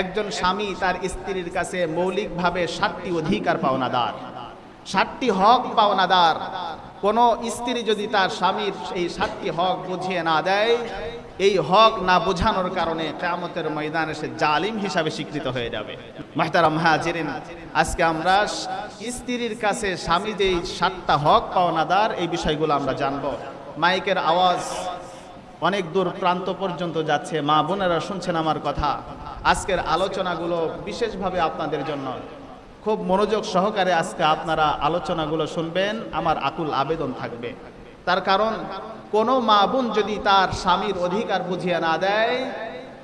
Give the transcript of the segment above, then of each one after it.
একজন স্বামী তার স্ত্রীর কাছে মৌলিকভাবে সাতটি অধিকার পাওনাদার। সাতটি হক পাওনাদার। কোনো স্ত্রী যদি তার স্বামীর এই সাতটি হক বুঝিয়ে না দেয়, এই হক না বোঝানোর কারণে কেয়ামতের ময়দানে সে জালিম হিসাবে স্বীকৃত হয়ে যাবে। মাহতারাম হাজিরিন, আজকে আমরা স্ত্রীর কাছে স্বামী যে সাতটা হক পাওনাদার, এই বিষয়গুলো আমরা জানব। মাইকের আওয়াজ অনেক দূর প্রান্ত পর্যন্ত যাচ্ছে। মা বোনেরা শুনছেন আমার কথা। আজকের আলোচনাগুলো বিশেষভাবে আপনাদের জন্য। খুব মনোযোগ সহকারে আজকে আপনারা আলোচনাগুলো শুনবেন, আমার আকুল আবেদন থাকবে। তার কারণ, কোনো মা বোন যদি তার স্বামীর অধিকার বুঝিয়ে না দেয়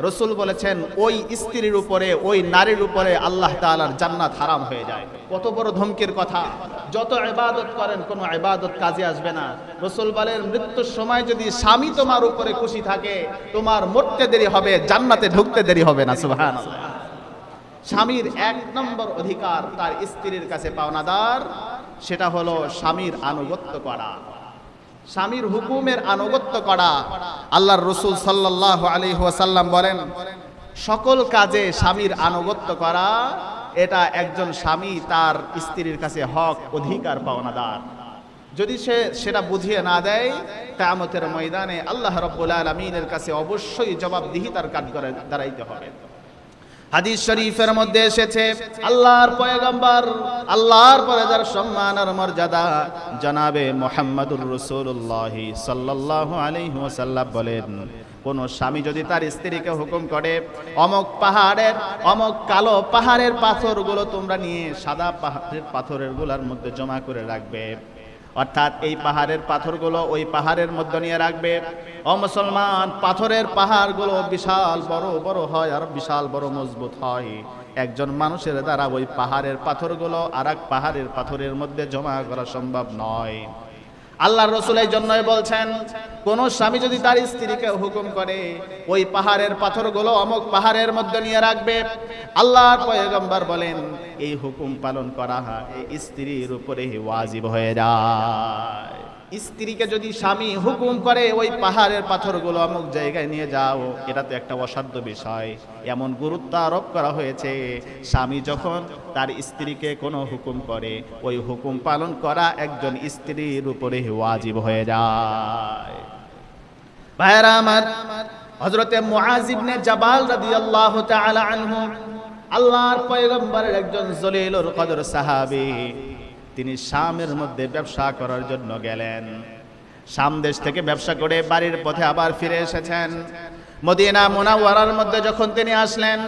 রসুল বলেছেন, ওই স্ত্রীর উপরে, ওই নারীর উপরে আল্লাহ তাআলার জান্নাত হারাম হয়ে যায়। কত বড় ধমকের কথা। যত ইবাদত করেন, কোনো ইবাদত কাজে আসবে না। রসুল বলেন, মৃত্যুর সময় যদি স্বামী তোমার উপরে খুশি থাকে, তোমার মরতে দেরি হবে, জান্নাতে ঢুকতে দেরি হবে না, সুবহানাল্লাহ। স্বামীর এক নম্বর অধিকার তার স্ত্রীর কাছে পাওনাদার, সেটা হলো স্বামীর আনুগত্য করা। স্বামীর হুকুমের আনুগত্য করা। আল্লাহর রসুল সাল্লাহ আলী ওয়াসাল্লাম বলেন, সকল কাজে স্বামীর আনুগত্য করা, এটা একজন স্বামী তার স্ত্রীর কাছে হক, অধিকার, পাওনাদার। যদি সে সেটা বুঝিয়ে না দেয় কামতের ময়দানে আল্লাহ রব্বুল আলমিনের কাছে অবশ্যই জবাবদিহিতার কাজ করে, দাঁড়াইতে হবে। হাদিস শরীফের মধ্যে এসেছে, আল্লাহর পয়গম্বর, আল্লাহর পরে যার সম্মান আর মর্যাদা জানাবে মোহাম্মদুর রসুল্লাহ সাল্লাহ আলাইহি ওয়াসাল্লাম বলেন, কোন স্বামী যদি তার স্ত্রীকে হুকুম করে, অমক পাহাড়ের, অমক কালো পাহাড়ের পাথরগুলো তোমরা নিয়ে সাদা পাহাড়ের পাথরেরগুলার মধ্যে জমা করে রাখবে। অর্থাৎ এই পাহাড়ের পাথরগুলো ওই পাহাড়ের মধ্যে নিয়ে রাখবে। ও মুসলমান, পাথরের পাহাড়গুলো বিশাল বড় বড় হয় আর বিশাল বড় মজবুত হয়। একজন মানুষের দ্বারা ওই পাহাড়ের পাথরগুলো আর এক পাহাড়ের পাথরের মধ্যে জমা করা সম্ভব নয়। আল্লাহ রসুল এই জন্যই বলছেন, কোন স্বামী যদি তার স্ত্রীকে হুকুম করে, ওই পাহাড়ের পাথরগুলো অমুক পাহাড়ের মধ্যে নিয়ে রাখবে। আল্লাহর পয়গম্বর বলেন, এই হুকুম পালন করা হয় স্ত্রীর উপরে ওয়াজিব হয়ে যায়। স্ত্রীকে যদি স্বামী হুকুম করে, ওই পাহাড়ের পাথরগুলো অমুক জায়গায় নিয়ে যাও, এটা তো একটা অসাধ্য বিষয়। এমন গুরুত্ব আরোপ করা হয়েছে, স্বামী যখন তার স্ত্রীকে কোনো হুকুম করে, ওই হুকুম পালন করা একজন স্ত্রীর উপরে ওয়াজিব হয়ে যায়। ভাইরা আমার হজরতে মুআজিবনে জাবাল রাদিয়াল্লাহু তাআলা আনহু, আল্লাহর পয়গম্বরের একজন জলিলুল কদর সাহাবী তিনি শামের মধ্যে ব্যবসা করার জন্য গেলেন। শাম দেশ থেকে ব্যবসা করে বাড়ির পথে আবার ফিরে এসেছেন। মদিনা মুনাওয়ারার মধ্যে যখন তিনি আসলেন,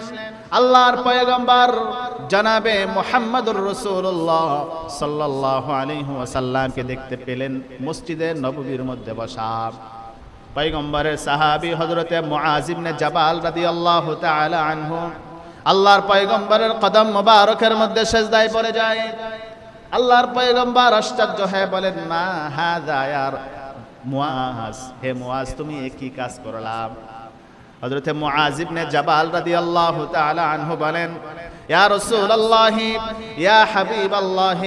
আল্লাহর পয়গম্বর জানাবে মোহাম্মদুর রসুল্লাহ সাল্লাহ আলাইহি ওয়াসাল্লামকে দেখতে পেলেন মসজিদে নববীর মধ্যে বসা। পয়গম্বরের সাহাবী হজরতে মুআজিবনে জাবাল রাদিয়াল্লাহু তাআলা আনহু, আল্লাহর পয়গম্বরের কদম মোবারকের মধ্যে সেজদায় পড়ে যায়। আল্লাহর পয়গম্বর আশ্চর্য হয়ে বলেন মা হাযা ইয়ার মুআজ। হে মুআজ, তুমি কি কাজ করলাম? হযরতে মুআজ ইবনে জাবাল রাদিয়াল্লাহু তাআলা আনহু বলেন, ইয়া রাসূলুল্লাহ, ইয়া হাবিবাল্লাহ,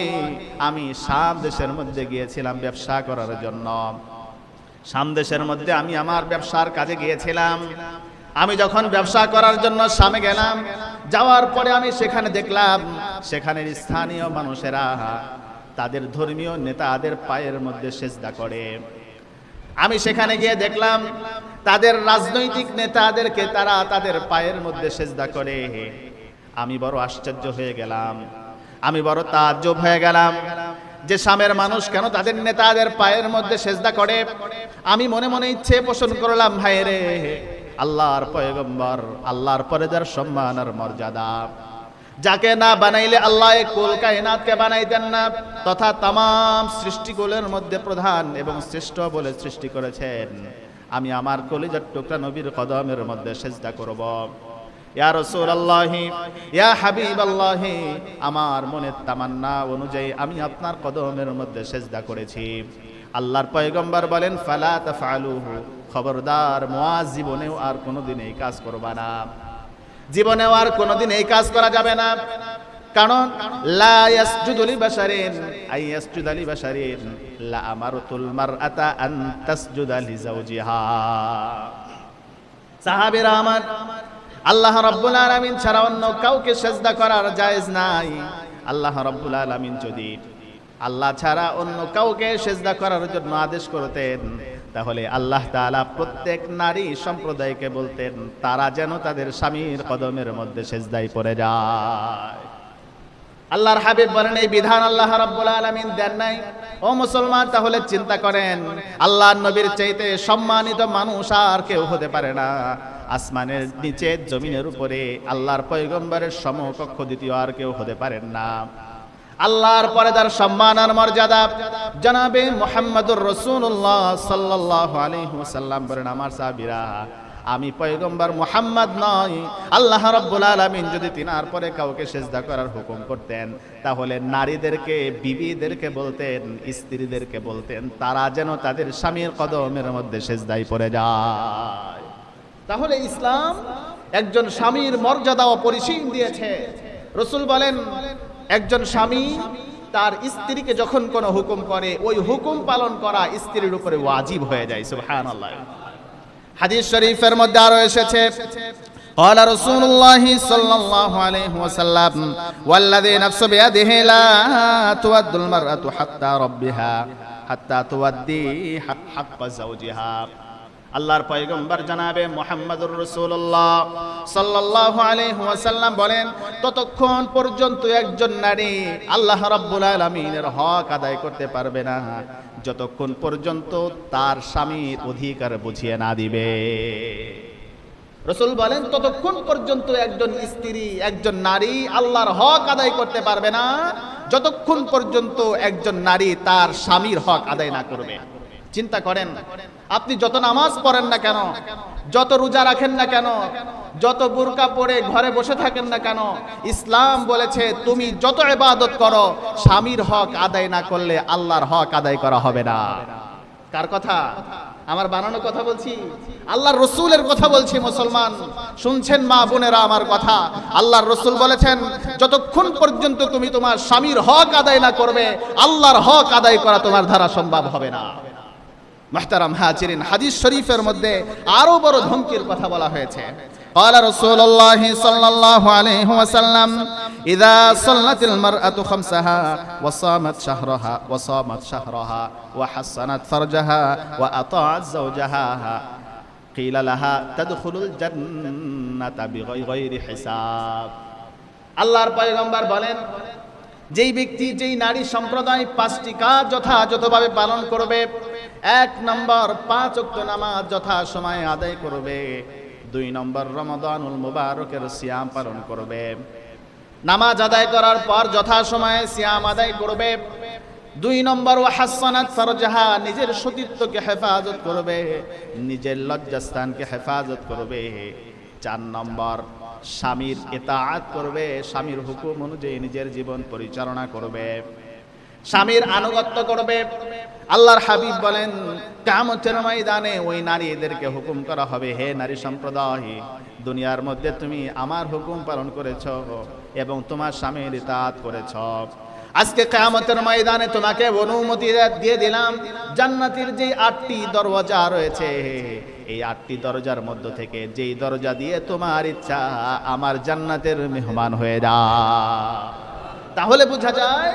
আমি শাম দেশের মধ্যে গিয়েছিলাম ব্যবসা করার জন্য। শাম দেশের মধ্যে আমি আমার ব্যবসার কাজে গিয়েছিলাম। আমি যখন ব্যবসা করার জন্য সামে গেলাম, যাওয়ার পরে আমি সেখানে দেখলাম সেখানের স্থানীয় মানুষেরা তাদের ধর্মীয় নেতাদের পায়ের মধ্যে সেজদা করে। আমি সেখানে গিয়ে দেখলাম, তাদের রাজনৈতিক নেতাদেরকে তারা তাদের পায়ের মধ্যে সেজদা করে। আমি বড় আশ্চর্য হয়ে গেলাম। আমি বড় তাজ্জব হয়ে গেলাম। যে সামের মানুষ কেন তাদের নেতাদের পায়ের মধ্যে সেজদা করে? আমি মনে মনে ইচ্ছে পোষণ করলাম ভাই রে, আল্লাহর পয়গম্বর, আল্লাহর পরে যার সম্মান আর মর্যাদা। যাকে না বানাইলে আল্লাহ কুল কায়নাতকে বানাইতেন না। তথা তাম সৃষ্টিকুলের মধ্যে প্রধান এবং শ্রেষ্ঠ বলে সৃষ্টি করেছেন। আমি আমার কলিজার টুকরা নবীর কদমের মধ্যে সেজদা করব। ইয়া রাসূলুল্লাহি, ইয়া হাবিবাল্লাহি, আমার মনের তামান্না অনুযায়ী আমি আপনার কদমের মধ্যে সেজদা করেছি। আল্লাহর পয়গম্বর বলেন, ফালা তাফআলুহু। খবরদার মুআজ জীবনেও আর কোনোদিন এই কাজ করবা না। জীবনেও আর কোনোদিন এই কাজ করা যাবে না। কারণ, লা আল্লাহ রব্বুল আলামিন ছাড়া অন্য কাউকে সেজদা করার জায়েজ নাই। আল্লাহ রব্বুল আলামিন যদি আল্লাহ ছাড়া অন্য কাউকে সেজদা করার জন্য আদেশ করতেন তাহলে আল্লাহ তাআলা প্রত্যেক নারী সম্প্রদায়কে বলতেন, তারা যেন তাদের স্বামীর কদমের মধ্যে সেজদায় পড়ে যায়। আল্লাহর হাবিব বলেন, এই বিধান আল্লাহ রাব্বুল আলামিন দেন নাই। ও মুসলমান, তাহলে চিন্তা করেন, আল্লাহর নবীর চাইতে সম্মানিত মানুষ আর কেউ হতে পারে না। আসমানের নিচে জমিনের উপরে আল্লাহর পয়গম্বরের সমকক্ষ দ্বিতীয় আর কেউ হতে পারেন না। আল্লাহর পরে তার সম্মান আর মর্যাদা। জনাবে মোহাম্মদুর রসুল্লাহ সাল্লাল্লাহু আলাইহি ওয়াসাল্লাম বলেন, আমার সাহাবীরা, আমি পয়গম্বর মোহাম্মদ নয় আল্লাহ রব্বুল আলামিন যদি তিনার পরে কাউকে সেজদা করার হুকুম করতেন, তাহলে নারীদেরকে, বিবিদেরকে বলতেন, স্ত্রীদেরকে বলতেন, তারা যেন তাদের স্বামীর কদমের মধ্যে সেজদাই পড়ে যায়। তাহলে ইসলাম একজন স্বামীর মর্যাদা ও পরিসীম দিয়েছে। রসুল বলেন একজন স্বামী তার স্ত্রীকে যখন কোনো হুকুম করে ওই হুকুম পালন করা স্ত্রীর উপরে ওয়াজিব হয়ে যায় সুবহানাল্লাহ হাদিস শরীফের মধ্যে আরো এসেছে قال رسول الله صلى الله عليه وسلم والذي نفس بيده لا تود المرأة حتى ربها حتى تودي حق, حق زوجها আল্লাহর পয়গম্বর জানাবে মোহাম্মদুর রসুল্লাহ সাল্লাহ আলহাসাল্লাম বলেন, ততক্ষণ পর্যন্ত একজন নারী আল্লাহ রাব্বুল আলমিনের হক আদায় করতে পারবে না। যতক্ষণ পর্যন্ত তার স্বামীর অধিকার বুঝিয়ে না দিবে। রসুল বলেন, ততক্ষণ পর্যন্ত একজন স্ত্রী, একজন নারী আল্লাহর হক আদায় করতে পারবে না। যতক্ষণ পর্যন্ত একজন নারী তার স্বামীর হক আদায় না করবে। চিন্তা করেন। আপনি যত নামাজ পড়েন না কেন, যত রোজা রাখেন না কেন, যত বুরকা পরে ঘরে বসে থাকেন না কেন, ইসলাম বলেছে তুমি যত ইবাদত করো, স্বামীর হক আদায় না করলে আল্লাহর হক আদায় করা হবে না। কার কথা? আমার বানানো কথা বলছি? আল্লাহর রসুলের কথা বলছি, মুসলমান। শুনছেন মা বোনেরা আমার কথা? আল্লাহর রসুল বলেছেন, যতক্ষণ পর্যন্ত তুমি তোমার স্বামীর হক আদায় না করবে, আল্লাহর হক আদায় করা তোমার দ্বারা সম্ভব হবে না। মাহতারাম হাজিরিন হাদিস শরীফের মধ্যে আরো বড় ধমকির কথা বলা হয়েছে قال رسول الله صلى الله عليه وسلم إذا صلت المرأة خمسها وصامت شهرها وصامت شهرها وحصنت فرجها وأطاعت زوجها قيل لها تدخل الجنة بغير حساب আল্লাহর পয়গম্বর বলেন যেই ব্যক্তি, যেই নারী সম্প্রদায় পাঁচটি কাজ যথাযথভাবে পালন করবে, এক নম্বর পাঁচ অক্ত নামাজ যথা সময়ে আদায় করবে, দুই নম্বর রমদানুল মুবারকের সিয়াম পালন করবে। নামাজ আদায় করার পর যথা সময়ে সিয়াম আদায় করবে, দুই নম্বর ও হাসানাত ফরজাহা, নিজের সতীত্বকে হেফাজত করবে, নিজের লজ্জাস্থানকে হেফাজত করবে, চার নম্বর স্বামীর এতাআত করবে, স্বামীর হুকুম অনুযায়ী নিজের জীবন পরিচালনা করবে। স্বামীর আনুগত্য করবে। আল্লাহর হাবিব বলেন, কামতের ময়দানে ওই নারী এদেরকে হুকুম করা হবে, হে নারী সম্প্রদায়, দুনিয়ার মধ্যে তুমি আমার হুকুম পালন করেছ এবং তোমার স্বামীর ইতাআত করেছ। আজকে কামতের ময়দানে তোমাকে অনুমতি দিয়ে দিলাম, জান্নাতের যে আটটি দরওয়াজা রয়েছে, এই আটটি দরজার মধ্য থেকে যেই দরজা দিয়ে তোমার ইচ্ছা আমার জান্নাতের মেহমান হয়ে যা। তাহলে বোঝা যায়,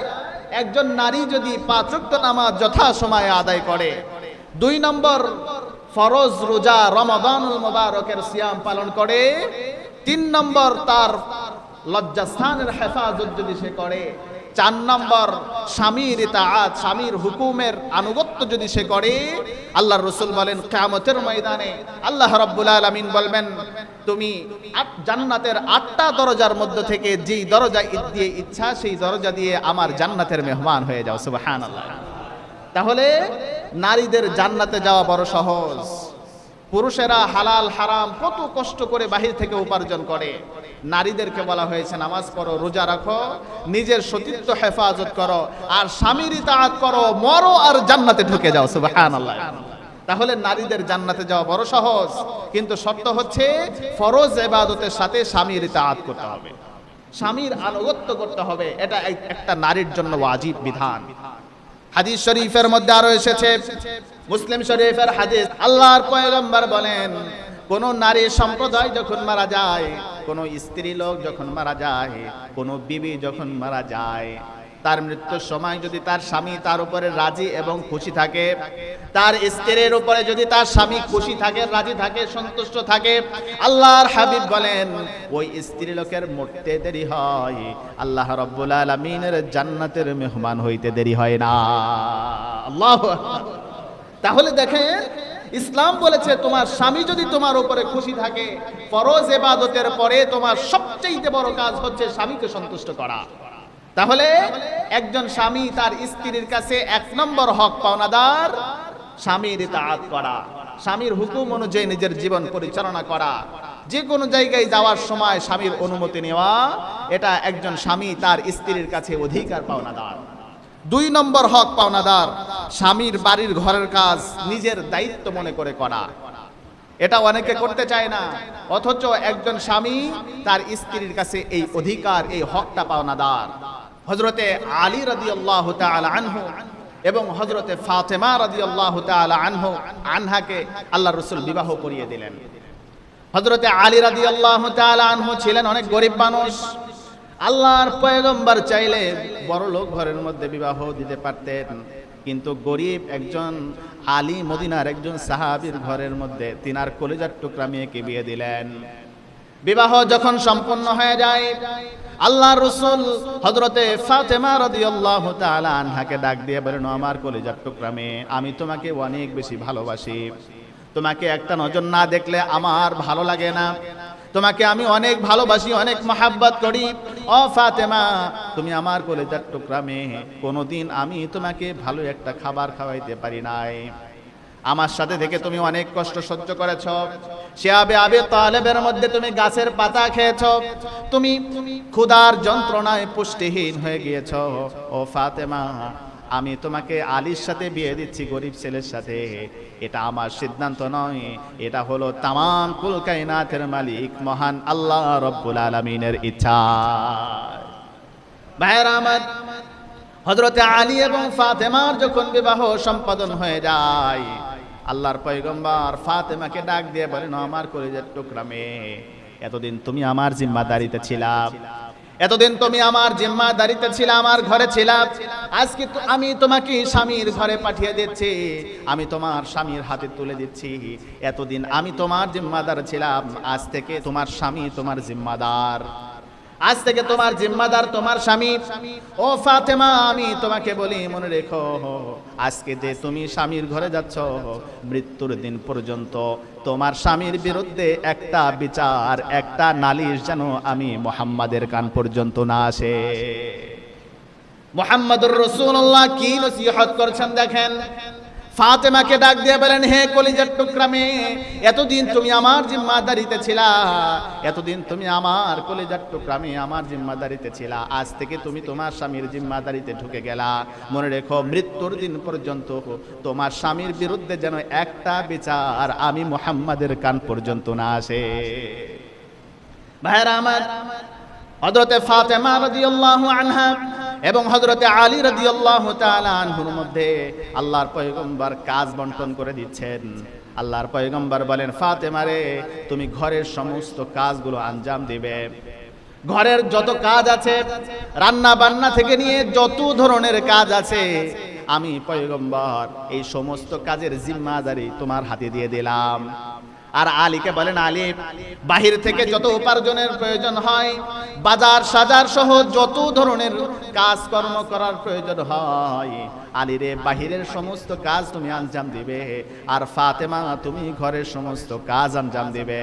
একজন নারী যদি পাঁচক্ত নামাজ যথা সময়ে আদায় করে, দুই নম্বর ফরজ রোজা রমাদানুল মোবারকের সিয়াম পালন করে, তিন নম্বর তার লজ্জাস্থানের হেফাজত যদি সে করে চার নম্বর স্বামীর ইতাআত, স্বামীর হুকুমের আনুগত্য যদি সে করে আল্লাহ রসুল বলেন, কিয়ামতের ময়দানে আল্লাহ রাব্বুল আলামিন বলবেন, তুমি জান্নাতের আটটা দরজার মধ্য থেকে যেই দরজা দিয়ে ইচ্ছা, সেই দরজা দিয়ে আমার জান্নাতের মেহমান হয়ে যাও। সুবহানাল্লাহ। তাহলে নারীদের জান্নাতে যাওয়া বড় সহজ। পুরুষেরা হালাল, হারাম কত কষ্ট করে বাহির থেকে উপার্জন করে। নারীদেরকে বলা হয়েছে, নামাজ পড়ো, রোজা রাখো, নিজের সতীত্ব হেফাজত করো, আর স্বামীর ইতাআত করো, মরো আর জান্নাতে ঢুকে যাও, সুবহানাল্লাহ। তাহলে নারীদের জান্নাতে যাওয়া বড় সহজ, কিন্তু শর্ত হচ্ছে ফরজ এবাদতের সাথে স্বামীর ইতাআত করতে হবে। স্বামীর আনুগত্য করতে হবে, এটা একটা নারীর জন্য ওয়াজিব বিধান। হাদিস শরীফের মধ্যে আরও এসেছে মুসলিম শরীফের হাদিস, আল্লাহর পয়গম্বর বলেন, কোন নারী সম্প্রদায় যখন মারা যায়, কোন স্ত্রী লোক যখন মারা যায়, কোন বিবি যখন মারা যায়, তার মৃত্যুর সময় যদি তার স্বামী তার উপরে রাজি এবং খুশি থাকে, তার স্ত্রীর উপরে যদি তার স্বামী খুশি থাকে, রাজি থাকে, সন্তুষ্ট থাকে, আল্লাহর হাবিব বলেন, ওই স্ত্রী লোকের মরতে দেরি হয়, আল্লাহ রব্বুল আলমিনের জান্নাতের মেহমান হইতে দেরি হয় না। আল্লাহ তাহলে দেখেন, ইসলাম বলেছে তোমার স্বামী যদি তোমার উপরে খুশি থাকে, ফরজ এবাদতের পরে তোমার সবচেয়ে বড় কাজ হচ্ছে স্বামীকে সন্তুষ্ট করা। তাহলে একজন স্বামী তার স্ত্রীর কাছে এক নম্বর হক পাওনাদার, স্বামীর ইতাআত করা। স্বামীর হুকুম অনুযায়ী নিজের জীবন পরিচালনা করা। যে কোনো জায়গায় যাওয়ার সময় স্বামীর অনুমতি নেওয়া, এটা একজন স্বামী তার স্ত্রীর কাছে অধিকার পাওনাদার। দুই নম্বর হক পাওনাদার, স্বামীর বাড়ির ঘরের কাজ নিজের দায়িত্ব মনে করে করা। এটা অনেকে করতে চায় না, অথচ একজন স্বামী তার স্ত্রীর কাছে এই অধিকার, এই হকটা পাওনাদার। হজরতে আলী রাদি আল্লাহ আনহু এবং হজরতে ফাতেমা রাদি আল্লাহ আনহু, আনহাকে আল্লাহ রসুল বিবাহ করিয়ে দিলেন। হজরতে আলী রাদি আল্লাহ আনহু ছিলেন অনেক গরিব মানুষ আল্লাহর পয়গম্বর চাইলে বড় লোক ঘরের মধ্যে বিবাহ দিতে পারতেন। কিন্তু গরিব একজন আলী মদিনার একজন সাহাবীর ঘরের মধ্যে তিনার কলিজার টুকরা মেয়েকে বিয়ে দিলেন। বিবাহ যখন সম্পন্ন হয়ে যায় আল্লাহ রসুল হজরতে ফাতেমা রাদিয়াল্লাহু তাআলা আনহাকে ডাক দিয়ে বলেন, আমার কলিজার টুকরা মেয়ে, আমি তোমাকে অনেক বেশি ভালোবাসি। তোমাকে একটা নজর না দেখলে আমার ভালো লাগে না। তোমাকে আমি অনেক ভালোবাসি, অনেক মহাব্বত করি। ও ফাতেমা, তুমি আমার কলেজার টুকরা মেয়ে। কোনোদিন আমি তোমাকে ভালো একটা খাবার খাওয়াইতে পারি নাই। আমার সাথে থেকে তুমি অনেক কষ্ট সহ্য করেছ। সে আবে আবে তালেবের মধ্যে তুমি গাছের পাতা খেয়েছ। তুমি ক্ষুধার যন্ত্রণায় পুষ্টিহীন হয়ে গিয়েছ। ও ফাতেমা আমি তোমাকে আলীর সাথে বিয়ে দিচ্ছি গরিব ছেলের সাথে। এটা আমার সিদ্ধান্ত নয়। এটা হলো তামাম কুল কায়নাতের মালিক, মহান আল্লাহ রব্বুল আলমিনের ইচ্ছা। ভাইয়েরা আমার হজরতে আলী এবং ফাতেমার যখন বিবাহ সম্পাদন হয়ে যায়, আল্লাহর পয়গম্বর ফাতেমাকে ডাক দিয়ে বলেন, আমার কলেজের টুকরা মেয়ে, এতদিন তুমি আমার জিম্মাদারিতে ছিলাম এতদিন তুমি আমার জিম্মাদারিতে ছিল, আমার ঘরে ছিলাম আজকে আমি তোমাকে স্বামীর ঘরে পাঠিয়ে দিচ্ছি। আমি তোমার স্বামীর হাতে তুলে দিচ্ছি। এতদিন আমি তোমার জিম্মাদার ছিলাম, আজ থেকে তোমার স্বামী তোমার জিম্মাদার। আজ থেকে তোমার জিম্মাদার, তোমার স্বামী। ও ফাতেমা, আমি তোমাকে বলি, মনে রেখো। আজকে যে তুমি স্বামীর ঘরে যাচ্ছ, মৃত্যুর দিন পর্যন্ত তোমার স্বামীর বিরুদ্ধে একটা বিচার, একটা নালিশ যেন আমি মোহাম্মদের কান পর্যন্ত না আসে। মোহাম্মদুর রসুল্লাহ কি নসিহত করছেন দেখেন? ফাতেমাকে ডাক দিয়ে বলেন, হে কলিজার টুকরা মেয়ে, এতদিন তুমি আমার জিম্মাদারিতে ছিলা। এতদিন তুমি আমার কলিজার টুকরা মেয়ে আমার জিম্মাদারিতে ছিলা। আজ থেকে তুমি তোমার স্বামীর জিম্মাদারিতে ঢুকে গেলা। মনে রেখো, মৃত্যুর দিন পর্যন্ত তোমার স্বামীর বিরুদ্ধে যেন একটা বিচার আমি মোহাম্মদের কান পর্যন্ত না আসে। ভাইরা আমার হজরতে ফাতেমা রাদিয়াল্লাহু আনহা এবং হজরতে আলী রাদিয়াল্লাহু তাআলা আনহুর মধ্যে আল্লাহর পয়গম্বর কাজ বন্টন করে দিচ্ছেন। আল্লাহর পয়গম্বর বলেন, ফাতেমা রে, তুমি ঘরের সমস্ত কাজগুলো আঞ্জাম দিবে। ঘরের যত কাজ আছে রান্না বান্না থেকে নিয়ে যত ধরনের কাজ আছে, আমি পয়গম্বর, এই সমস্ত কাজের জিম্মাদারি তোমার হাতে দিয়ে দিলাম। আর আলীকে বলেন, আলী, বাহির থেকে যত উপার্জনের প্রয়োজন হয় বাজার সাজার সহ যত ধরনের কাজকর্ম করার প্রয়োজন হয়, আলী রে, বাহিরের সমস্ত কাজ তুমি আঞ্জাম দিবে, আর ফাতেমা, তুমি ঘরের সমস্ত কাজ আঞ্জাম দিবে।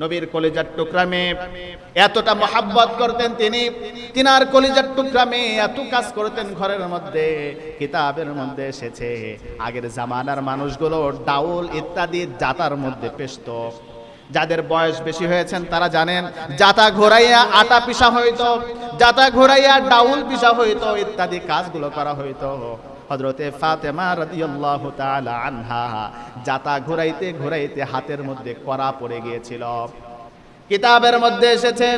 নবীর কলিজার টুকরা মেয়ে এতটা মহাব্বত করতেন তিনি, তিনার কলিজার টুকরা মেয়ে এত কাজ করতেন ঘরের মধ্যে, কিতাবের মধ্যে এসেছে। আগের জামানার মানুষগুলো ডাউল ইত্যাদি জাতার মধ্যে পেশত। যাদের বয়স বেশি হয়েছেন, তারা জানেন জাতা ঘোরাইয়া আটা পিসা হইতো জাতা ঘোরাইয়া ডাউল পিসা হইতো, ইত্যাদি কাজগুলো করা হইতো। হজরতে ফাতেমা রাদিয়াল্লাহু তাআলা আনহা জাতা ঘুরাইতে ঘুরাইতে হাতের মধ্যে করা পড়ে গিয়েছিল। কিতাবের মধ্যে এসেছে,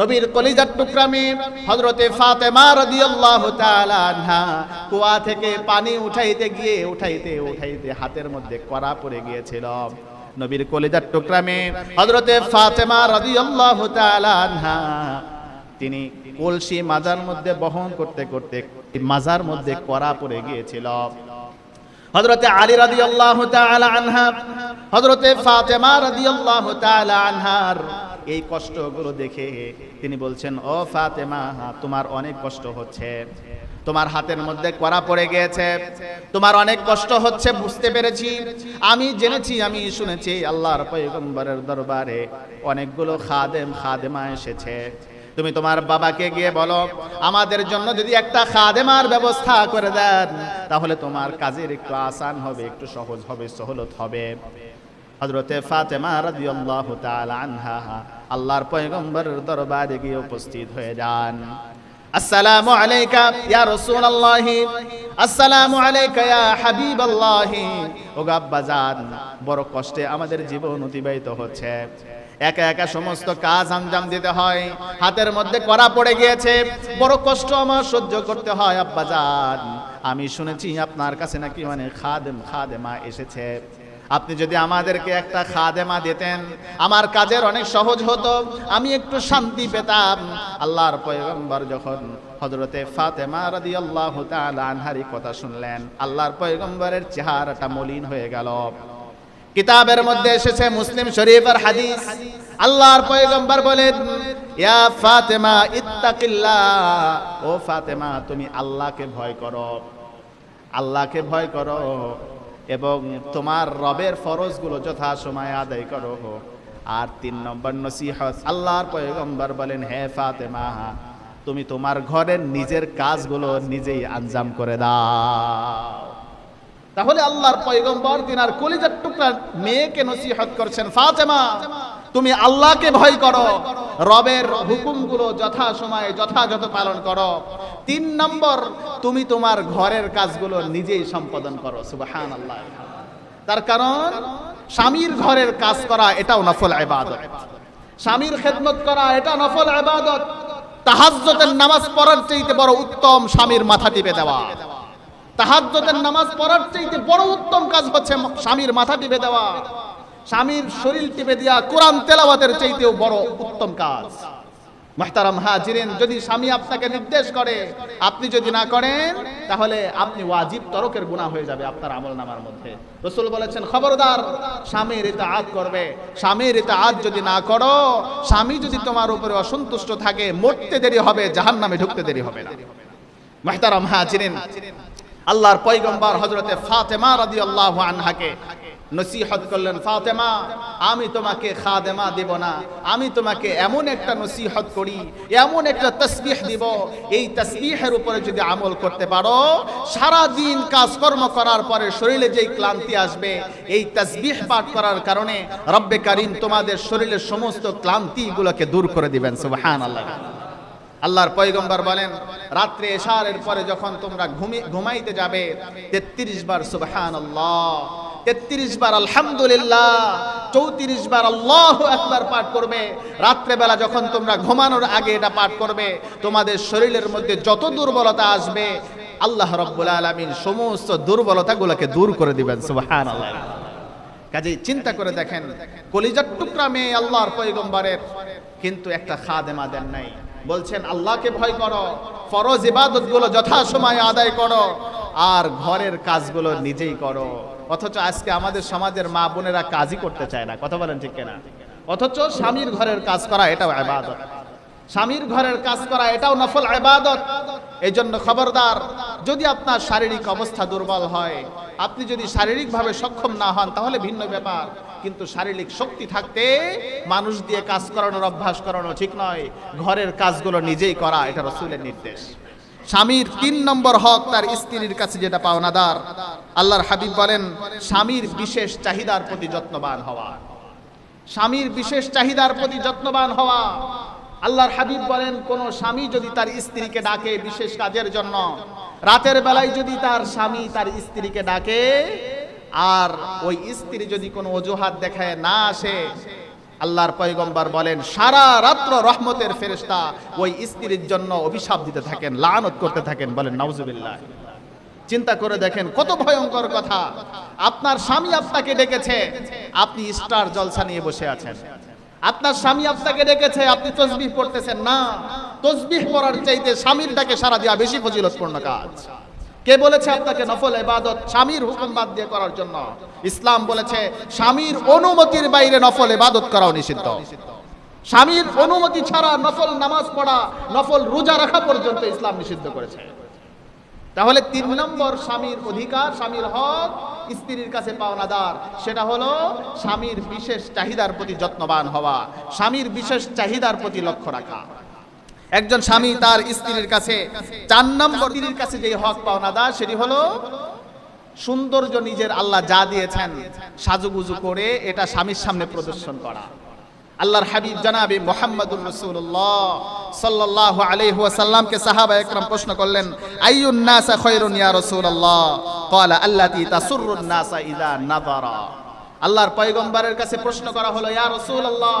নবীর কলিজার টুকরা মেয়ে হজরতে ফাতেমা রাদিয়াল্লাহু তাআলা আনহা, কুয়া থেকে পানি উঠাইতে গিয়ে, উঠাইতে উঠাইতে হাতের মধ্যে করা পড়ে গিয়েছিল। নবীর কলিজার টুকরা মেয়ে হযরতে ফাতেমা রাদিয়াল্লাহু তাআলা আনহা, তিনি কলসি মাজার মধ্যে বহন করতে করতে মাজার মধ্যে করা পড়ে গিয়েছিল। হযরতে আলী রাদিয়াল্লাহু তাআলা আনহা, হযরতে ফাতেমা রাদিয়াল্লাহু তাআলা আনহার এই কষ্টগুলো দেখে তিনি বলছেন, ও ফাতেমা, তোমার অনেক কষ্ট হচ্ছে। তোমার হাতের মধ্যে করা পড়ে গিয়েছে। তোমার অনেক কষ্ট হচ্ছে, বুঝতে পেরেছি। আমি জেনেছি, আমি শুনেছি আল্লাহর পয়গম্বরের দরবারে অনেকগুলো খাদেম, খাদেমা এসেছে। তুমি তোমার বাবাকে গিয়ে বলো, আমাদের জন্য যদি একটা খাদেমার ব্যবস্থা করে দেন, তাহলে তোমার কাজের একটু আসান হবে, একটু সহজ হবে, সহলত হবে। হযরতে ফাতেমা রাদিয়াল্লাহু তাআলা আনহা, আল্লাহর পয়গম্বরের দরবারে গিয়ে উপস্থিত হয়ে যান। আসসালামু আলাইকা ইয়া রাসূলুল্লাহ, আসসালামু আলাইকা ইয়া হাবিবাল্লাহ। ওগো আব্বাজান বড় কষ্টে আমাদের জীবন অতিবাহিত হচ্ছে। একা একা সমস্ত কাজ আঞ্জাম দিতে হয়, হাতের মধ্যে করা পড়ে গিয়েছে। বড় কষ্ট আমার সহ্য করতে হয় আব্বাজান আমি শুনেছি আপনার কাছে নাকি মানে খাদেম, খাদেমা এসেছে। আপনি যদি আমাদেরকে একটা খাদেমা দিতেন, আমার কাজের অনেক সহজ হতো, আমি একটু শান্তি পেতাম। আল্লাহর পয়গম্বর যখন হজরতে ফাতেমা রাদিয়াল্লাহু তাআলা আনহারি কথা শুনলেন, আল্লাহর পয়গম্বরের চেহারাটা মলিন হয়ে গেল। কিতাবের মধ্যে এসেছে মুসলিম শরীফের হাদিস। আল্লাহর পয়গম্বর বলেন, ইয়া ফাতেমা, ইত্তাকিল্লাহ। ও ফাতেমা, তুমি আল্লাহকে ভয় করো। আল্লাহকে ভয় করো। এবং তোমার রবের ফরজগুলো যথা সময় আদায় করো আর তিন নম্বর নসিহত আল্লাহর পয়গম্বর বলেন, হে ফাতেমা, তুমি তোমার ঘরের নিজের কাজগুলো নিজেই আঞ্জাম করে দাও। তাহলে আল্লাহর পয়গম্বর, তিনার কলিজার টুকরা মেয়েকে নসিহত করছেন, ফাতেমা, তুমি আল্লাহকে ভয় করো। রবের হুকুমগুলো যথা সময়ে যথাযথ পালন করো। তিন নম্বর, তুমি তোমার ঘরের কাজগুলো নিজেই সম্পাদন করো। সুবাহান আল্লাহ তার কারণ, স্বামীর ঘরের কাজ করা এটাও নফল ইবাদত। স্বামীর খেদমত করা এটা নফল ইবাদত। তাহাজ্জুদের নামাজ পড়ার চাইতে বড় উত্তম স্বামীর মাথা টিপে দেওয়া। তাহাজ্জুদের নামাজ পড়ার চাইতে বড় উত্তম কাজ হচ্ছে স্বামীর মাথা টিপে দেওয়া। স্বামীর শরীর টিপে দেওয়া কোরআন তেলাওয়াতের চাইতেও বড় উত্তম কাজ। মাহতারাম হাজিরেন, যদি স্বামী আপনাকে নির্দেশ করে, আপনি যদি না করেন, তাহলে আপনি ওয়াজিব তরকের গুনাহ হয়ে যাবে আপনার আমল নামার মধ্যে। রসুল বলেছেন, খবরদার, স্বামীর এটা আদ করবে। স্বামীর এটা আদ যদি না করো, স্বামী যদি তোমার উপরে অসন্তুষ্ট থাকে, মরতে দেরি হবে, জাহান্নামে ঢুকতে দেরি হবে না। মাহতারাম হাজিরেন, আল্লাহর পয়গম্বর হজরতে ফাতেমা আল্লাহ আনহাকে নসিহত করলেন ফাতেমা, আমি তোমাকে খাদেমা দেব না। আমি তোমাকে এমন একটা নসিহত করি, এমন একটা তসবিহ দিব। এই তসবিহের উপরে যদি আমল করতে পারো সারা দিন কাজকর্ম করার পরে শরীরে যেই ক্লান্তি আসবে, এই তসবিহ পাঠ করার কারণে রব্বে কারিম তোমাদের শরীরের সমস্ত ক্লান্তিগুলোকে দূর করে দিবেন, সুবহানাল্লাহ। আল্লাহর পয়গম্বর বলেন, রাত্রে এশারের পরে যখন তোমরা ঘুমাইতে যাবে, তেত্রিশ বার সুবহান আল্লাহ তেত্রিশ বার আলহামদুলিল্লাহ, চৌত্রিশ বার আল্লাহ একবার পাঠ করবে। রাত্রেবেলা যখন তোমরা ঘুমানোর আগে এটা পাঠ করবে, তোমাদের শরীরের মধ্যে যত দুর্বলতা আসবে, আল্লাহ রব্বুল আলমিন সমস্ত দুর্বলতাগুলোকে দূর করে দিবেন সুবহান আল্লাহ কাজেই চিন্তা করে দেখেন, কলিজার টুকরা মেয়ে আল্লাহর পয়গম্বরের, কিন্তু একটা খাদেমা দেন নাই। বলছেন, আল্লাহকে ভয় করো, ফরজ ইবাদতগুলো যথাসময়ে আদায় করো, আর ঘরের কাজগুলো নিজেই করো। অথচ আজকে আমাদের সমাজের মা বোনেরা কাজই করতে চায় না। কথা বলেন ঠিক কিনা? অথচ স্বামীর ঘরের কাজ করা এটাও ইবাদত স্বামীর ঘরের কাজ করা এটাও নফল ইবাদত এই জন্য খবরদার, যদি আপনার শারীরিক অবস্থা দুর্বল হয়, আপনি যদি শারীরিকভাবে সক্ষম না হন, তাহলে ভিন্ন ব্যাপার। কিন্তু শারীরিক শক্তি থাকতে মানুষ দিয়ে কাজ করানোর অভ্যাস করানো ঠিক নয়। ঘরের কাজগুলো নিজেই করা, এটা রসুলের নির্দেশ। স্বামীর তিন নম্বর হক তার স্ত্রীর কাছে যেটা পাওনাদার। আল্লাহর হাবিব বলেন, স্বামীর বিশেষ চাহিদার প্রতি যত্নবান হওয়া। স্বামীর বিশেষ চাহিদার প্রতি যত্নবান হওয়া। আল্লাহর হাবিব বলেন, কোন স্বামী যদি তার স্ত্রীকে ডাকে বিশেষ কাজের জন্য, রাতের বেলায় যদি তার স্বামী তার স্ত্রীকে ডাকে, আর ওই স্ত্রী যদি কোনো অজুহাত দেখায় না আসে আল্লাহর পয়গম্বর বলেন, সারা রাত্র রহমতের ফেরেশতা ওই স্ত্রীর জন্য অভিশাপ দিতে থাকেন, লানত করতে থাকেন বলেন, নাউজুবিল্লাহ। চিন্তা করে দেখেন, কত ভয়ঙ্কর কথা। আপনার স্বামী আপনাকে ডেকেছে, আপনি স্টার জলসা নিয়ে বসে আছেন। আপনার স্বামী আপনাকে ডেকেছে, আপনি তসবিহ পড়তেছেন। না, তসবিহ পড়ার চাইতে স্বামীর ডাকে সারা দেওয়া বেশি ফজিলতপূর্ণ কাজ। কে বলেছে আপনাকে নফল ইবাদত? স্বামীর হুকুম বাদ দিয়ে করার জন্য। ইসলাম বলেছে, স্বামীর অনুমতির বাইরে নফল ইবাদত করাও নিষিদ্ধ। স্বামীর অনুমতি ছাড়া নফল নামাজ পড়া, নফল রোজা রাখা পর্যন্ত ইসলাম নিষিদ্ধ করেছে। তাহলে তিন নম্বর স্বামীর অধিকার, স্বামীর হক, স্ত্রীর কাছে পাওনাদার, সেটা হলো স্বামীর বিশেষ চাহিদার প্রতি যত্নবান হওয়া, স্বামীর বিশেষ চাহিদার প্রতি লক্ষ্য রাখা। একজন স্বামী তার স্ত্রীর কাছে, চার নম্বর স্ত্রীর কাছে যে হক পাওনাদার সেটি হলো সৌন্দর্য নিজের আল্লাহ যা দিয়েছেন, সাজুগুজু করে এটা স্বামীর সামনে প্রদর্শন করা। আল্লাহর হাবিব জানাবি, মোহাম্মদুর রসুল্লাহ সাল্লাল্লাহু আলাইহি ওয়াসাল্লামকে সাহাবা একরাম প্রশ্ন করলেন, আইয়ুন নাসা খায়রুন ইয়া রাসূলুল্লাহ? ক্বালা আল্লাতী তাসুররুন নাসা ইযা নাযারা। আল্লাহর পয়গম্বরের কাছে প্রশ্ন করা হলো, ইয়া রাসূলুল্লাহ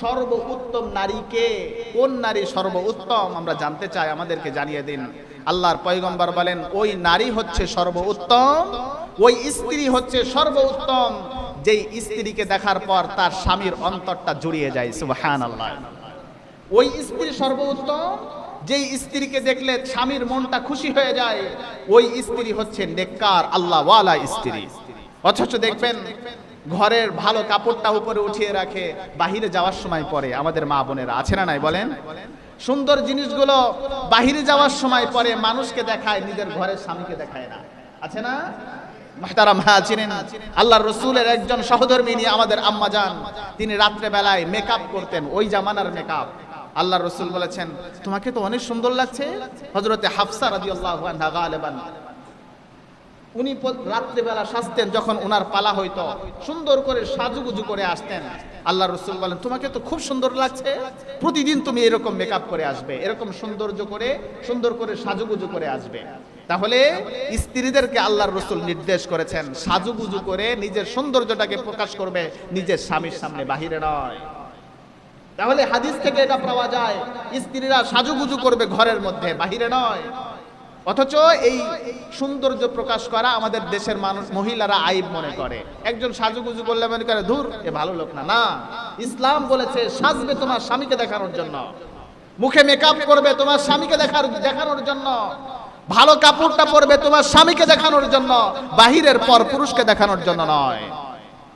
সর্ব উত্তম নারীকে কোন নারী সর্ব উত্তম আমরা জানতে চাই, আমাদেরকে জানিয়ে দিন। আল্লাহর পয়গম্বর বলেন, ওই নারী হচ্ছে সর্ব উত্তম ওই স্ত্রী হচ্ছে সর্ব উত্তম যেই স্ত্রীকে দেখার পর তার স্বামীর অন্তরটা জুড়িয়ে যায় সুবহান আল্লাহ ওই স্ত্রী সর্বোত্তম, যেই স্ত্রীকে দেখলে স্বামীর মনটা খুশি হয়ে যায়, ওই স্ত্রী হচ্ছে নেককার, আল্লাহওয়ালা স্ত্রী। অথচ দেখবেন ঘরের ভালো কাপড়টা উপরে উঠিয়ে রাখে, বাহিরে যাওয়ার সময় পরে। আমাদের মা বোনেরা, আছে না নাই বলেন? সুন্দর জিনিসগুলো বাহিরে যাওয়ার সময় পরে মানুষকে দেখায়, নিজের ঘরের স্বামীকে দেখায় না। আছে না? মাহতারা মা চিনেন? আল্লাহর রসুলের একজন সহধর্মিনী আমাদের আম্মা যান। তিনি রাত্রে বেলায় মেকআপ করতেন, ওই জামানার মেকআপ আল্লাহর রসুল বলেছেন, তোমাকে তো অনেক সুন্দর লাগছে। হজরতে হাফসা আনহা গালেবান উনি রাত্রেবেলা সাজতেন যখন ওনার পালা হইতো। সুন্দর করে সাজুগুজু করে আসতেন। আল্লাহ রসুল বলেন, তোমাকে তো খুব সুন্দর লাগছে। প্রতিদিন তুমি এরকম মেকআপ করে আসবে। এরকম সৌন্দর্য করে, সুন্দর করে সাজুগুজু করে আসবে। তাহলে স্ত্রীদেরকে আল্লাহর রসুল নির্দেশ করেছেন, সাজুগুজু করে নিজের সৌন্দর্যটাকে প্রকাশ করবে নিজের স্বামীর সামনে, বাহিরে নয়। তাহলে হাদিস থেকে এটা পাওয়া যায়, স্ত্রীরা সাজুগুজু করবে ঘরের মধ্যে, বাহিরে নয়। অথচ এই সৌন্দর্য প্রকাশ করা আমাদের দেশের মানুষ, মহিলারা আইব মনে করে। একজন সাজুগুজু করলে মনে করে, ধুর, এ ভালো লোক না। না, ইসলাম বলেছে, সাজবে তোমার স্বামীকে দেখানোর জন্য। মুখে মেকআপ করবে তোমার স্বামীকে দেখার, দেখানোর জন্য। ভালো কাপড়টা পরবে তোমার স্বামীকে দেখানোর জন্য। বাহিরের পর পুরুষকে দেখানোর জন্য নয়।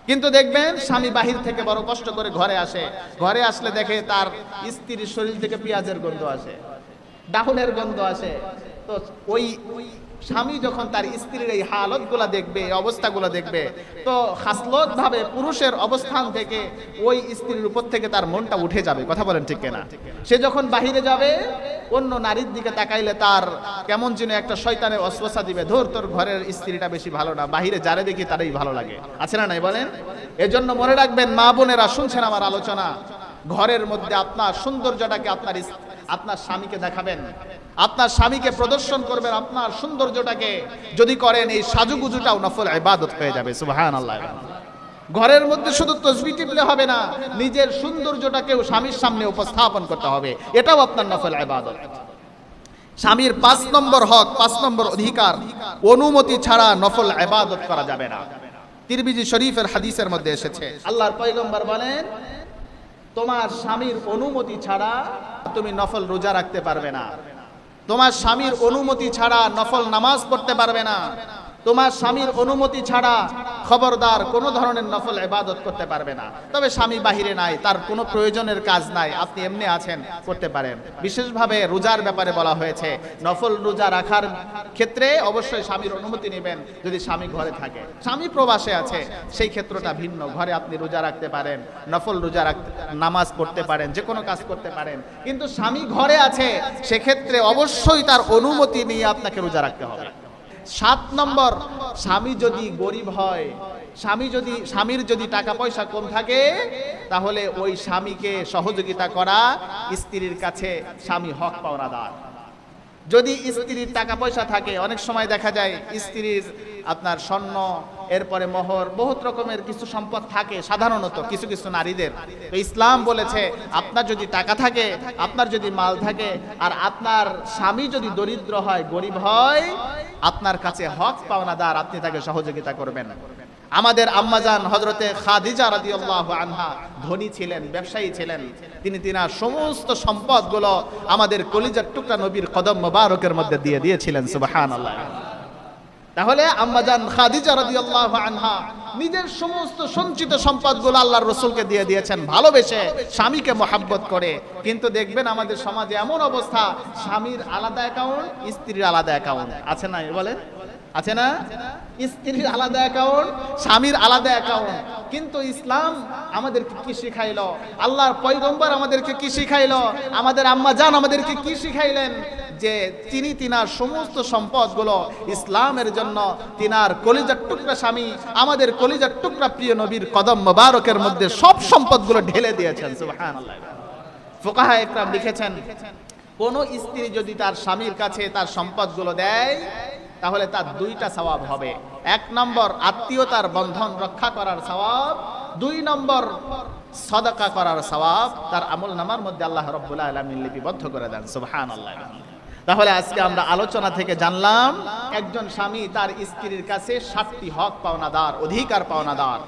কিন্তু দেখবেন, স্বামী বাহির থেকে বড় কষ্ট করে ঘরে আসে। ঘরে আসলে দেখে তার স্ত্রীর শরীর থেকে পেঁয়াজের গন্ধ আসে ডাউনের গন্ধ আসে। তো ওই স্বামী যখন তার স্ত্রীর এই হালতগুলা দেখবে অবস্থাগুলো দেখবে, তো হাসলত ভাবে পুরুষের অবস্থান থেকে ওই স্ত্রীর উপর থেকে তার মনটা উঠে যাবে। কথা বলেন ঠিক কিনা? সে যখন বাহিরে যাবে, অন্য নারীর দিকে তাকাইলে তার কেমন যেন একটা শয়তানের অশ্বাসা দিবে, ধর, তোর ঘরের স্ত্রীটা বেশি ভালো না, বাহিরে যারে দেখি তারই ভালো লাগে। আছে না নাই বলেন? এজন্য মনে রাখবেন, মা বোনেরা, শুনছেন আমার আলোচনা? ঘরের মধ্যে আপনার সৌন্দর্যটাকে আপনার আপনার স্বামীকে দেখাবেন। আপনার স্বামীকে প্রদর্শন করবেন আপনার সৌন্দর্যটাকে। যদি করেন, এই সাজুগুজুটাও নফল ইবাদত হয়ে যাবে। সুবহান আল্লাহ ঘরের মধ্যে শুধু তসবি টিপলে হবে না, নিজের সৌন্দর্যটাকেও স্বামীর সামনে উপস্থাপন করতে হবে। এটাও আপনার নফল ইবাদত। স্বামীর পাঁচ নম্বর হক, পাঁচ নম্বর অধিকার, অনুমতি ছাড়া নফল ইবাদত করা যাবে না। তিরমিজি শরীফের হাদিসের মধ্যে এসেছে। আল্লাহর পয়গম্বর বলেন তোমার স্বামীর অনুমতি ছাড়া তুমি নফল রোজা রাখতে পারবে না। তোমার স্বামীর অনুমতি ছাড়া নফল নামাজ পড়তে পারবে না। তোমার স্বামীর অনুমতি ছাড়া খবরদার কোনো ধরনের নফল ইবাদত করতে পারবে না। তবে স্বামী বাহিরে নাই, তার কোনো প্রয়োজনের কাজ নাই। আপনি এমনি আছেন, করতে পারেন। বিশেষভাবে রোজার ব্যাপারে বলা হয়েছে, নফল রোজা রাখার ক্ষেত্রে অবশ্যই স্বামীর অনুমতি নেবেন যদি স্বামী ঘরে থাকে। স্বামী প্রবাসে আছে, সেই ক্ষেত্রটা ভিন্ন। ঘরে আপনি রোজা রাখতে পারেন, নফল রোজা রাখতে নামাজ পড়তে পারেন যে কোনো কাজ করতে পারেন। কিন্তু স্বামী ঘরে আছে, সেক্ষেত্রে অবশ্যই তার অনুমতি নিয়ে আপনাকে রোজা রাখতে হবে। সাত নম্বর, স্বামী যদি গরিব হয়, স্বামী যদি, স্বামীর যদি টাকা পয়সা কম থাকে, তাহলে ওই স্বামীকে সহযোগিতা করা স্ত্রীর কাছে স্বামী হক পাওনাদার যদি স্ত্রীর টাকা পয়সা থাকে, অনেক সময় দেখা যায় স্ত্রীর আপনার স্বর্ণ এরপরে মোহর, বহুত রকমের কিছু সম্পদ থাকে, সাধারণত কিছু কিছু নারীদের। তো ইসলাম বলেছে, আপনার যদি টাকা থাকে, আপনার যদি মাল থাকে, আর আপনার স্বামী যদি দরিদ্র হয়, গরিব হয়, আপনার কাছে হক পাওনাদার, আপনি তাকে সহযোগিতা করবেন। আমাদের আম্মাজান হজরতে খাদিজা রাদিয়াল্লাহু আনহা ধনী ছিলেন, ব্যবসায়ী ছিলেন। তিনি তিনার সমস্ত সম্পদগুলো আমাদের কলিজার টুকরা নবীর কদম মোবারকের মধ্যে দিয়ে দিয়েছিলেন, সুবহানাল্লাহ। তাহলে আম্মাজান খাদিজা রাদিয়াল্লাহু আনহা নিজের সমস্ত সঞ্চিত সম্পদগুলো আল্লাহর রসুলকে দিয়ে দিয়েছেন, ভালোবেসে স্বামীকে মহাব্বত করে। কিন্তু দেখবেন আমাদের সমাজে এমন অবস্থা, স্বামীর আলাদা অ্যাকাউন্ট স্ত্রীর আলাদা অ্যাকাউন্ট আছে না, বলেন? আছে না? স্ত্রীর আলাদা অ্যাকাউন্ট স্বামীর আলাদা অ্যাকাউন্ট কিন্তু ইসলাম আমাদেরকে কি শিখাইল? আল্লাহর পয়গম্বর আমাদেরকে কি শিখাইল? আমাদের আম্মা জান আমাদেরকে কি শিখাইলেন? যে তিনি তিনার সমস্ত সম্পদগুলো ইসলামের জন্য, তিনার কলিজার টুকরা স্বামী, আমাদের কলিজার টুকরা প্রিয় নবীর কদম মোবারকের মধ্যে সব সম্পদগুলো ঢেলে দিয়েছেন ফোকাহা একরাম লিখেছেন, কোন স্ত্রী যদি তার স্বামীর কাছে তার সম্পদগুলো দেয়, তাহলে তার দুইটা সওয়াব হবে। এক নম্বর আত্মীয়তার বন্ধন রক্ষা করার সওয়াব, দুই নম্বর সদকা করার সওয়াব, তার আমল নামার মধ্যে আল্লাহ রব্বুল আলমিন লিপিবদ্ধ করে দেন সুবহান আল্লাহ তাহলে আজকে আমরা আলোচনা থেকে জানলাম, একজন স্বামী তার স্ত্রীর কাছে সাতটি হক পাওনাদার, অধিকার পাওনাদার।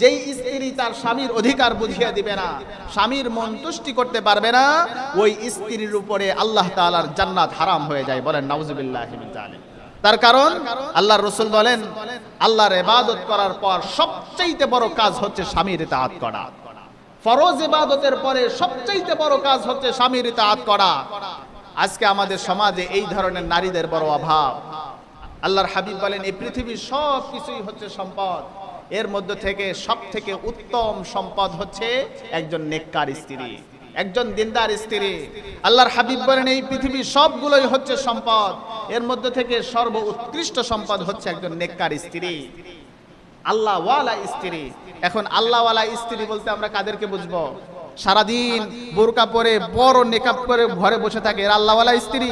যেই স্ত্রী তার স্বামীর অধিকার বুঝিয়ে দিবে না, স্বামীর মন তুষ্টি করতে পারবে না, ওই স্ত্রীর উপরে আল্লাহ তাআলার জান্নাত হারাম হয়ে যায় বলেন নাউজুবিল্লাহ তার কারণ, আল্লাহর রসুল বলেন, আল্লাহর ইবাদত করার পর সবচাইতে বড় কাজ হচ্ছে স্বামীর ইতাআত করা। ফরজ ইবাদতের পরে সবচাইতে বড় কাজ হচ্ছে স্বামীর ইতাআত করা। আজকে আমাদের সমাজে এই ধরনের নারীদের বড় অভাব। আল্লাহর হাবিব বলেন, এই পৃথিবীর সব কিছুই হচ্ছে সম্পদ। এর মধ্য থেকে সব থেকে উত্তম সম্পদ হচ্ছে একজন নেককার স্ত্রী, একজন দিনদার স্ত্রী। আল্লাহর হাবিব বলেন, এই পৃথিবীর সবগুলোই হচ্ছে সম্পদ। এর মধ্যে থেকে সর্ব উৎকৃষ্ট সম্পদ হচ্ছে একজন নেককার স্ত্রী। আল্লাহওয়ালা স্ত্রী। এখন আল্লাহ ওয়ালা স্ত্রী বলতে আমরা কাদেরকে বুঝব? সারাদিন বোরকা পরে, বড় নেকাপ করে ঘরে বসে থাকে। এর আল্লাহওয়ালা স্ত্রী।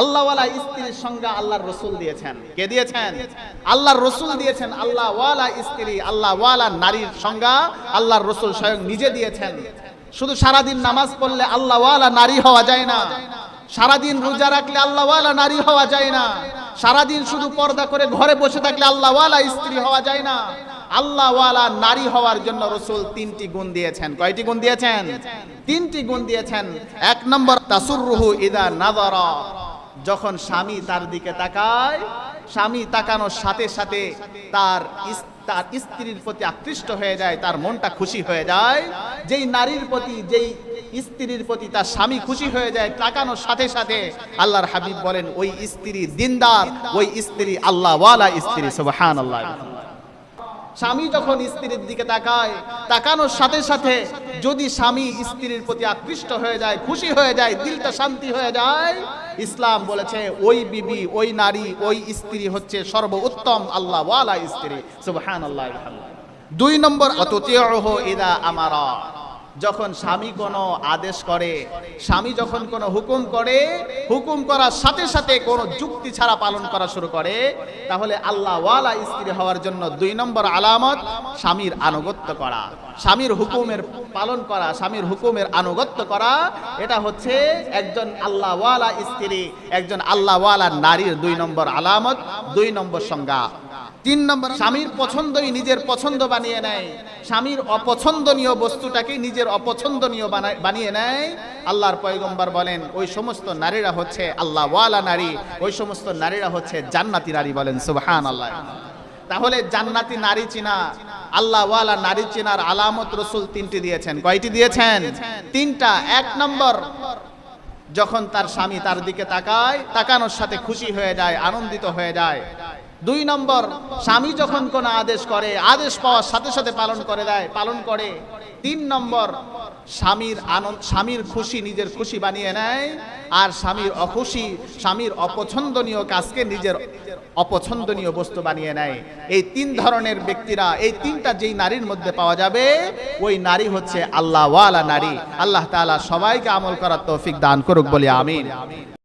আল্লাহওয়ালা স্ত্রীর সংজ্ঞা আল্লাহর রসুল দিয়েছেন। কে দিয়েছেন? আল্লাহর রসুল দিয়েছেন আল্লাহ ওয়ালা স্ত্রী। আল্লাহ ওয়ালা নারীর সংজ্ঞা আল্লাহর রসুল স্বয়ং নিজে দিয়েছেন। শুধু সারাদিন নামাজ পড়লে আল্লাহ ওয়ালা নারী হওয়া যায় না। সারাদিন রোজা রাখলে আল্লাহ ওয়ালা নারী হওয়া যায় না। সারাদিন শুধু পর্দা করে ঘরে বসে থাকলে আল্লাহওয়ালা স্ত্রী হওয়া যায় না। আল্লাহ ওয়ালা নারী হওয়ার জন্য রসুল তিনটি গুণ দিয়েছেন। কয়টি গুণ দিয়েছেন? তিনটি গুণ দিয়েছেন। এক নম্বর তাসুররুহু ইদা নাযারা। যখন স্বামী তার দিকে তাকায়, স্বামী তাকানোর সাথে সাথে তার তার স্ত্রীর প্রতি আকৃষ্ট হয়ে যায়, তার মনটা খুশি হয়ে যায়। যেই নারীর প্রতি, যেই স্ত্রীর প্রতি তার স্বামী খুশি হয়ে যায়, তাকানোর সাথে সাথে আল্লাহর হাবিব বলেন, ওই স্ত্রী দিনদার, ওই স্ত্রী আল্লাহ ওয়ালা স্ত্রী। সুবহানাল্লাহ। স্বামী যখন স্ত্রীর দিকে তাকায়, তাকানোর সাথে সাথে যদি স্বামী স্ত্রীর প্রতি আকৃষ্ট হয়ে যায়, খুশি হয়ে যায়, দিলটা শান্তি হয়ে যায়, ইসলাম বলেছে, ওই বিবি, ওই নারী, ওই স্ত্রী হচ্ছে সর্বোত্তম আল্লাহ ওয়ালা স্ত্রী। সুবহান আল্লাহ দুই নম্বর, অততিয়হ ইদা আমারা। যখন স্বামী কোনো আদেশ করে, স্বামী যখন কোনো হুকুম করে, হুকুম করার সাথে সাথে কোনো যুক্তি ছাড়া পালন করা শুরু করে, তাহলে আল্লাহ ওয়ালা স্ত্রী হওয়ার জন্য দুই নম্বর আলামত স্বামীর আনুগত্য করা। স্বামীর হুকুমের পালন করা, স্বামীর হুকুমের আনুগত্য করা, এটা হচ্ছে একজন আল্লাহ ওয়ালা স্ত্রী, একজন আল্লাহ ওয়ালা নারীর দুই নম্বর আলামত, দুই নম্বর সংজ্ঞা। তিন নম্বর স্বামীর পছন্দই নিজের পছন্দ বানিয়ে নেয়। স্বামীর অপছন্দনীয় বস্তুটাকে নিজের অপছন্দনীয় বানিয়ে নেয়। আল্লাহর পয়গম্বর বলেন, ওই সমস্ত নারীরা হচ্ছে আল্লাহ ওয়ালা নারী, ওই সমস্ত নারীরা হচ্ছে জান্নাতি নারী বলেন সুবহান আল্লাহ তাহলে জান্নাতি নারী চিনা আল্লাহ ওয়ালা নারী চিনার আলামত রসুল তিনটি দিয়েছেন। কয়টি দিয়েছেন? তিনটা। এক নম্বর, যখন তার স্বামী তার দিকে তাকায়, তাকানোর সাথে খুশি হয়ে যায়, আনন্দিত হয়ে যায়। দুই নম্বর, স্বামী যখন কোনো আদেশ করে, আদেশ পাওয়ার সাথে সাথে পালন করে দেয়, পালন করে। তিন নম্বর, স্বামীর আনন্দ, স্বামীর খুশি, নিজের খুশি বানিয়ে নেয়। আর স্বামীর অখুশি, স্বামীর অপছন্দনীয় কাজকে নিজের অপছন্দনীয় বস্তু বানিয়ে নেয়। এই তিন ধরনের ব্যক্তিরা, এই তিনটা যেই নারীর মধ্যে পাওয়া যাবে, ওই নারী হচ্ছে আল্লাহ ওয়ালা নারী। আল্লাহ তাআলা সবাইকে আমল করার তৌফিক দান করুক বলে আমিন।